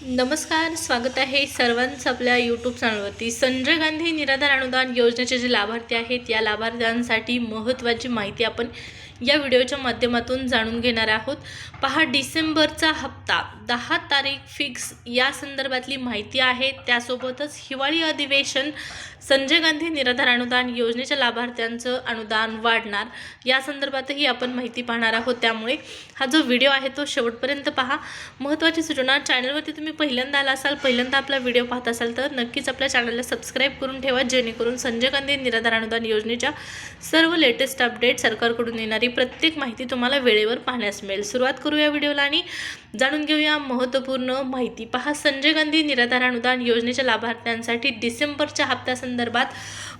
नमस्कार स्वागत आहे सर्वांचं आपल्या यूट्यूब चॅनलवरती संजय गांधी निराधार अनुदान योजनेचे जे लाभार्थी आहेत या लाभार्थ्यांसाठी महत्त्वाची माहिती आपण या व्हिडिओच्या माध्यमातून जाणून घेणार आहोत. पहा डिसेंबरचा हप्ता. दहा तारीख फिक्स या संदर्भातली माहिती आहे. त्यासोबतच हिवाळी अधिवेशन संजय गांधी निराधार अनुदान योजनेच्या लाभार्थ्यांचं अनुदान वाढणार. या संदर्भातही आपण माहिती पाहणार आहोत. त्यामुळे हा जो व्हिडिओ आहे तो शेवटपर्यंत पहा. महत्त्वाची सूचना चॅनलवरती तुम्ही पहिल्यांदा आला असाल पहिल्यांदा आपला व्हिडिओ पाहत असाल तर नक्कीच आपल्या चॅनलला सबस्क्राईब करून ठेवा जेणेकरून संजय गांधी निराधार अनुदान योजनेच्या सर्व लेटेस्ट अपडेट सरकारकडून येणारी प्रत्येक माहिती तुम्हाला वेळेवर पाहण्यास मिळेल. सुरुवात करूया व्हिडिओला आणि जाणून घेऊया महत्त्वपूर्ण माहिती. पहा संजय गांधी निराधार अनुदान योजनेच्या लाभार्थ्यांसाठी डिसेंबरच्या हप्त्यासंदर्भात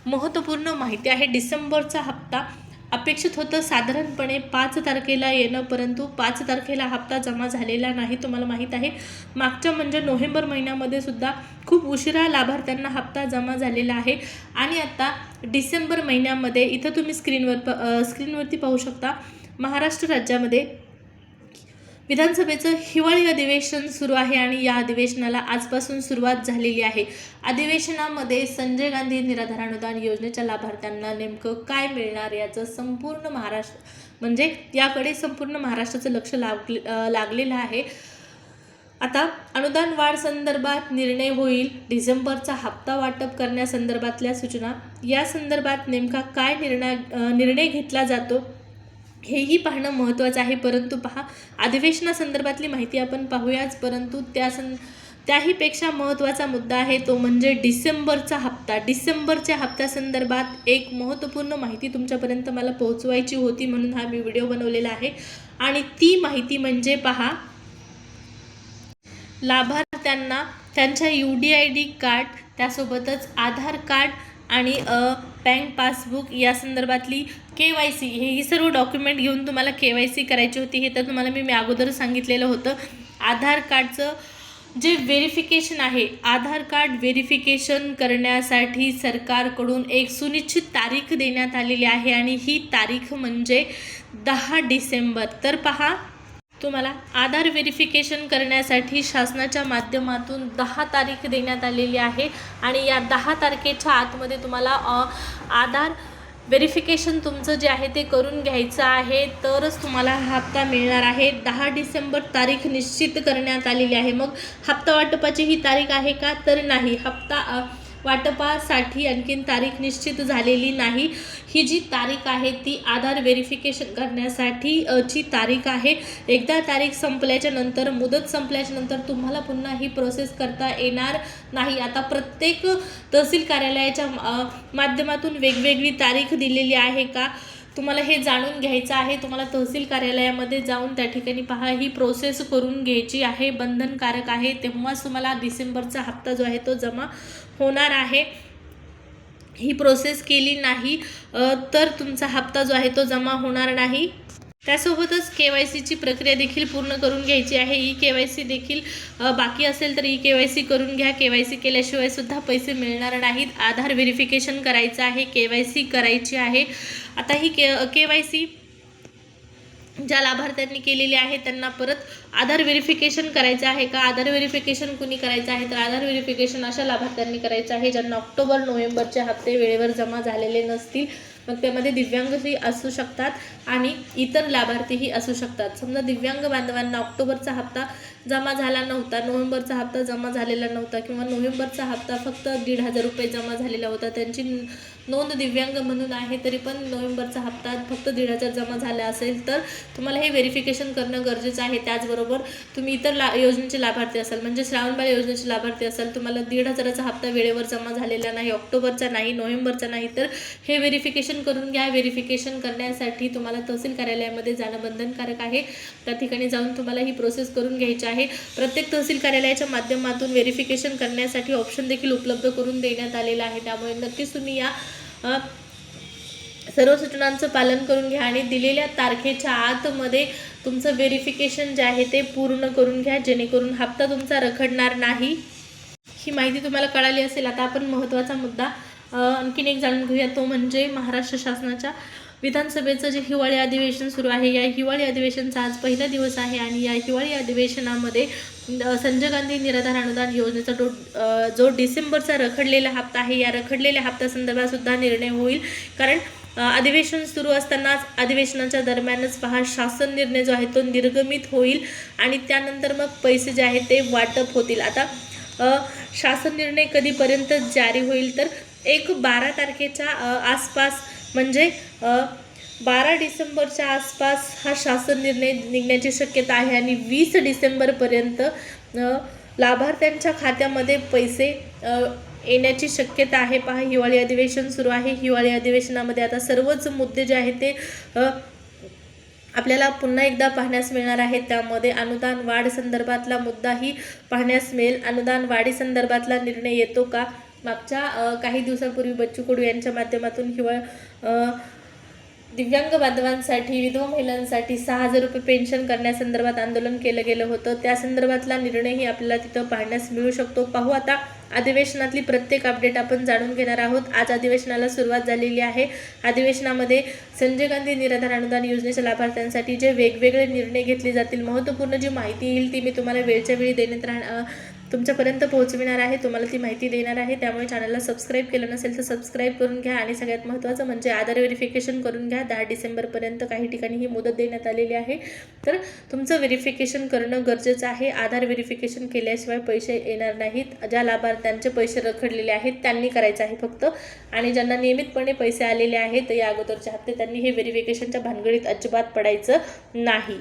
महत्त्वपूर्ण माहिती आहे. डिसेंबरचा हप्ता अपेक्षित होतं साधारणपणे पाच तारखेला येणं परंतु पाच तारखेला हप्ता जमा झालेला नाही तुम्हाला माहीत आहे. मागच्या म्हणजे नोव्हेंबर महिन्यामध्ये सुद्धा खूप उशिरा लाभार्थ्यांना हप्ता जमा झालेला आहे. आणि आता डिसेंबर महिन्यामध्ये इथं तुम्ही स्क्रीनवर प स्क्रीनवरती पाहू शकता महाराष्ट्र राज्यामध्ये विधानसभेचं हिवाळी अधिवेशन सुरू आहे आणि या अधिवेशनाला आजपासून सुरुवात झालेली आहे. अधिवेशनामध्ये संजय गांधी निराधार अनुदान योजनेच्या लाभार्थ्यांना नेमकं काय मिळणार याचं संपूर्ण महाराष्ट्र म्हणजे याकडे संपूर्ण महाराष्ट्राचं लक्ष लागले लागलेलं आहे. आता अनुदान वाढ संदर्भात निर्णय होईल. डिसेंबरचा हप्ता वाटप करण्यासंदर्भातल्या सूचना. या संदर्भात नेमका काय निर्णय निर्णय घेतला जातो? हेही पाहणं महत्त्वाचं आहे. परंतु पहा अधिवेशनासंदर्भातली माहिती आपण पाहूयाच. परंतु त्या सं त्याहीपेक्षा महत्त्वाचा मुद्दा आहे तो म्हणजे डिसेंबरचा हप्ता. डिसेंबरच्या हप्त्यासंदर्भात एक महत्त्वपूर्ण माहिती तुमच्यापर्यंत मला पोहोचवायची होती म्हणून हा मी व्हिडिओ बनवलेला आहे. आणि ती माहिती म्हणजे पहा लाभार्थ्यांना त्यांच्या U D I D card त्यासोबतच आधार कार्ड आणि बँक पासबुक या संदर्भातली के वाय सी हे ही सर्व डॉक्युमेंट घेऊन तुम्हाला के वाय सी करायची होती हे तर तुम्हाला मी मी अगोदर सांगितलेलं होतं. आधार कार्डचं जे व्हेरिफिकेशन आहे आधार कार्ड व्हेरिफिकेशन करण्यासाठी सरकारकडून एक सुनिश्चित तारीख देण्यात आलेली आहे आणि ही तारीख म्हणजे दहा डिसेंबर. तर पहा तुम्हाला आधार व्हेरिफिकेशन करण्यासाठी शासनाच्या माध्यमातून दहा तारीख देण्यात आलेली आहे. आणि या दहा तारखेच्या आतमध्ये तुम्हाला आधार व्हेरिफिकेशन तुमचं जे आहे ते करून घ्यायचं आहे. तरच तुम्हाला हा हप्ता मिळणार आहे. दहा डिसेंबर तारीख निश्चित करण्यात आलेली आहे. मग हप्ता वाटपाची ही तारीख आहे का? तर नाही. हप्ता वाटपासाठी आणखीन तारीख निश्चित झालेली नाही. ही जी तारीख आहे ती आधार व्हेरिफिकेशन करण्यासाठी ची तारीख आहे. एकदा तारीख संपल्याच्या नंतर मुदत संपल्याच्या नंतर तुम्हाला पुन्हा ही प्रोसेस करता येणार नाही. आता प्रत्येक तहसील कार्यालयाच्या माध्यमातून वेगवेगळी तारीख दिलेली आहे का? तुम्हाला हे जाणून घ्यायचं आहे तुम्हाला तहसील कार्यालयामध्ये जाऊन त्या ठिकाणी पहा. ही प्रोसेस करून घ्यायची आहे. बंधनकारक आहे. तेव्हाच तुम्हाला डिसेंबरचा हप्ता जो आहे तो जमा होणार आहे. ही प्रोसेस केली नाही तर तुमचा हप्ता जो आहे तो जमा होणार नाही. त्यासोबतच के वाय सीची प्रक्रिया देखील पूर्ण करून घ्यायची आहे. ई के वाय सी देखील बाकी असेल तर ई के वाय सी करून घ्या. के वाय सी केल्याशिवाय सुद्धा पैसे मिळणार नाहीत. आधार व्हेरिफिकेशन करायचं आहे. के वाय सी करायची आहे. आता ही के के वाय सी ज्या लाभार्थ्यांनी केलेली आहे त्यांना परत आधार व्हेरिफिकेशन करायचं आहे का? आधार व्हेरिफिकेशन कुणी करायचं आहे? तर आधार व्हेरिफिकेशन अशा लाभार्थ्यांनी करायचं आहे ज्यांना ऑक्टोबर नोव्हेंबरचे हप्ते वेळेवर जमा झालेले नसतील. मग त्यामध्ये दिव्यांगही असू शकतात आणि इतर लाभार्थीही असू शकतात. समजा दिव्यांग बांधवांना ऑक्टोबरचा हप्ता जमा झाला नव्हता नोव्हेंबरचा हप्ता जमा झालेला नव्हता किंवा नोव्हेंबरचा हप्ता फक्त दीड हजार रुपये जमा झालेला होता त्यांची नोंद दिव्यांग म्हणून आहे तरी पण नोव्हेंबरचा हप्ता फक्त दीड हजार जमा झाला असेल तर तुम्हाला हे व्हेरिफिकेशन करणं गरजेचं आहे. त्याचबरोबर तुम्ही इतर ला योजनेचे लाभार्थी असाल म्हणजे श्रावणबाळ योजनेचे लाभार्थी असाल तुम्हाला दीड हजाराचा हप्ता वेळेवर जमा झालेला नाही ऑक्टोबरचा नाही नोव्हेंबरचा नाही तर हे व्हेरिफिकेशन करून घ्या. व्हेरिफिकेशन करण्यासाठी तुम्हाला तहसील कार्यालयामध्ये जाणं बंधनकारक आहे. त्या ठिकाणी जाऊन तुम्हाला ही प्रोसेस करून घ्यायची आहे. प्रत्येक तहसील कार्यालयाच्या माध्यमातून व्हेरिफिकेशन करण्यासाठी ऑप्शन देखील उपलब्ध करून देण्यात आलेला आहे. त्यामुळे नक्कीच तुम्ही या सर्व सूचनांचं पालन करून घ्या आणि दिलेल्या तारखेच्या आतमध्ये तुमचं व्हेरिफिकेशन जे आहे ते पूर्ण करून घ्या जेणेकरून हप्ता तुमचा रखडणार नाही. ही माहिती तुम्हाला कळाली असेल. आता आपण महत्त्वाचा मुद्दा आणखीन एक जाणून घेऊया. तो म्हणजे महाराष्ट्र शासनाच्या विधानसभेचं जे हिवाळी अधिवेशन सुरू आहे या हिवाळी अधिवेशनचा आज पहिला दिवस आहे आणि या हिवाळी अधिवेशनामध्ये संजय गांधी निराधार अनुदान योजनेचा तो जो डिसेंबरचा रखडलेला हप्ता आहे या रखडलेल्या हप्त्यासंदर्भातसुद्धा निर्णय होईल. कारण अधिवेशन सुरू असतानाच अधिवेशनाच्या दरम्यानच पहा शासन निर्णय जो आहे तो निर्गमित होईल आणि त्यानंतर मग पैसे जे आहेत ते वाटप होतील. आता शासन निर्णय कधीपर्यंत जारी होईल तर एक बारा तारखेच्या आसपास म्हणजे बारा डिसेंबरच्या आसपास हा शासन निर्णय निघण्याची शक्यता आहे आणि वीस डिसेंबरपर्यंत लाभार्थ्यांच्या खात्यामध्ये पैसे येण्याची शक्यता आहे. पहा हिवाळी अधिवेशन सुरू आहे. हिवाळी अधिवेशनामध्ये आता सर्वच मुद्दे जे आहेत ते आपल्याला पुन्हा एकदा पाहण्यास मिळणार आहे त्यामध्ये अनुदान वाढ संदर्भातला मुद्दाही पाहण्यास मिळेल. अनुदान वाढी संदर्भातला निर्णय येतो का? मागच्या काही दिवसांपूर्वी बच्चू कडू यांच्या माध्यमातून हिवाळ दिव्यांग बांधवांसाठी विधवा महिलांसाठी सहा हजार रुपये पेन्शन करण्यासंदर्भात आंदोलन केलं गेलं होतं. त्या संदर्भातला निर्णयही आपल्याला तिथं पाहण्यास मिळू शकतो. पाहू आता अधिवेशनातली प्रत्येक अपडेट आपण जाणून घेणार आहोत. आज अधिवेशनाला सुरुवात झालेली आहे. अधिवेशनामध्ये संजय गांधी निराधार अनुदान योजनेच्या लाभार्थ्यांसाठी जे वेगवेगळे निर्णय घेतले जातील महत्त्वपूर्ण जी माहिती येईल ती मी तुम्हाला वेळच्या वेळी देण्यात राहणार तुमच्यापर्यंत पोहोचविणार आहे तुम्हाला ती माहिती देणार आहे त्यामुळे चॅनलला सबस्क्राईब केलं नसेल तर सबस्क्राईब करून घ्या आणि सगळ्यात महत्त्वाचं म्हणजे आधार व्हेरिफिकेशन करून घ्या. दहा डिसेंबरपर्यंत काही ठिकाणी ही मुदत देण्यात आलेली आहे. तर तुमचं व्हेरिफिकेशन करणं गरजेचं आहे. आधार व्हेरिफिकेशन केल्याशिवाय पैसे येणार नाहीत. ज्या लाभार्थ्यांचे पैसे रखडलेले आहेत त्यांनी करायचं आहे फक्त. आणि ज्यांना नियमितपणे पैसे आलेले आहेत या अगोदरच्या हप्ते त्यांनी हे व्हेरिफिकेशनच्या भानगडीत अजिबात पडायचं नाही.